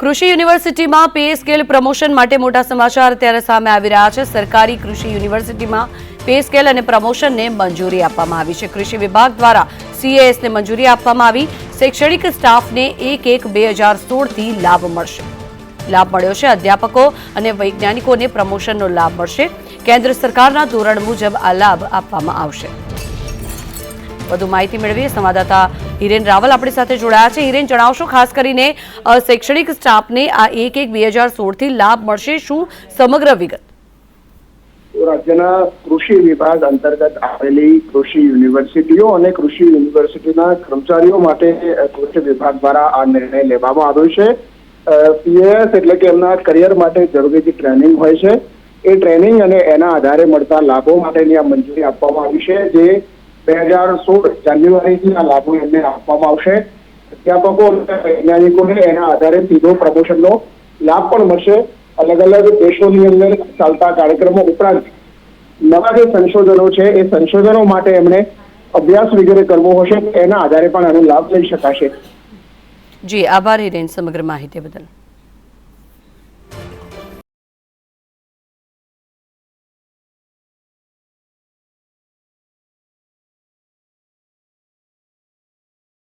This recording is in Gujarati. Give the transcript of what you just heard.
કૃષિ યુનિવર્સિટીમાં પે સ્કેલ પ્રમોશન માટે મોટા સમાચાર અત્યારે સામે આવી રહ્યા છે. સરકારી કૃષિ યુનિવર્સિટીમાં પે સ્કેલ અને પ્રમોશનને મંજૂરી આપવામાં આવી છે. કૃષિ વિભાગ દ્વારા સીએએસને મંજૂરી આપવામાં આવી. શૈક્ષણિક સ્ટાફને એક એક બે હજાર સોળથી લાભ મળશે. લાભ મળ્યો છે. અધ્યાપકો અને વૈજ્ઞાનિકોને પ્રમોશનનો લાભ મળશે. કેન્દ્ર સરકારના ધોરણ મુજબ આ લાભ આપવામાં આવશે. વધુ માહિતી મેળવીએ. સંવાદદાતા હિરેન રાવલ આપણી સાથે જોડાયા છે. હિરેન, જણાવશો ખાસ કરીને શૈક્ષણિક સ્ટાફને આ એક એક બે હજાર સોળથી લાભ મળશે શું સમગ્ર વિગત? રાજ્યના કૃષિ વિભાગ અંતર્ગત આવેલી કૃષિ યુનિવર્સિટીઓ અને કૃષિ યુનિવર્સિટીના કર્મચારીઓ માટે કૃષિ વિભાગ દ્વારા આ નિર્ણય લેવામાં આવ્યો છે. પીએએસ એટલે કે એમના કરિયર માટે જરૂરી જે ટ્રેનિંગ હોય છે, એ ટ્રેનિંગ અને એના આધારે મળતા લાભો માટેની આ મંજૂરી આપવામાં આવી છે, જે બે હજાર સોળ જાન્યુઆરીથી આ લાભો એમને આપવામાં આવશે. અધ્યાપકો અને વૈજ્ઞાનિકોને એના આધારે સીધો પ્રમોશનનો લાભ પણ મળશે. અલગ અલગ દેશોની અંદર ચાલતા કાર્યક્રમો ઉપરાંત નવા જે સંશોધનો છે, એ સંશોધનો માટે એમણે અભ્યાસ વગેરે કરવો હશે, એના આધારે પણ આનો લાભ લઈ શકાશે. જી, આભાર હિરેન સમગ્ર માહિતી બદલ.